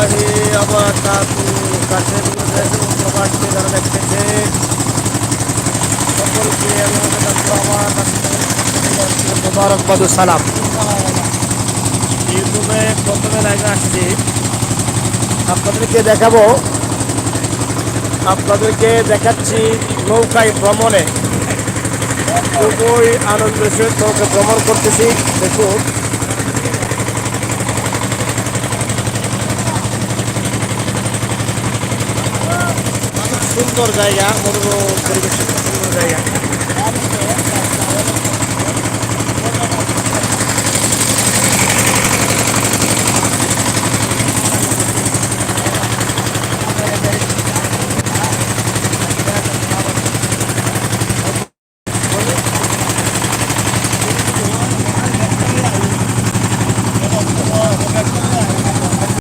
রহমতুল্লাহি আবারাকাতু কাছের দেশ এবং প্রবাস থেকে যারা দেখতেছেন সকলকে আমার মোবারকবাদ সালাম। ইউটিউবে প্রথমে লাইভে আসছি। আপনাদেরকে দেখাবো আপনাদেরকে দেখাচ্ছি নৌকায় ভ্রমণে। খুবই আনন্দের সহিত নৌকা ভ্রমণ করতেছি। দেখুন। সুন্দর জায়গা মনোরম পরিবেশ।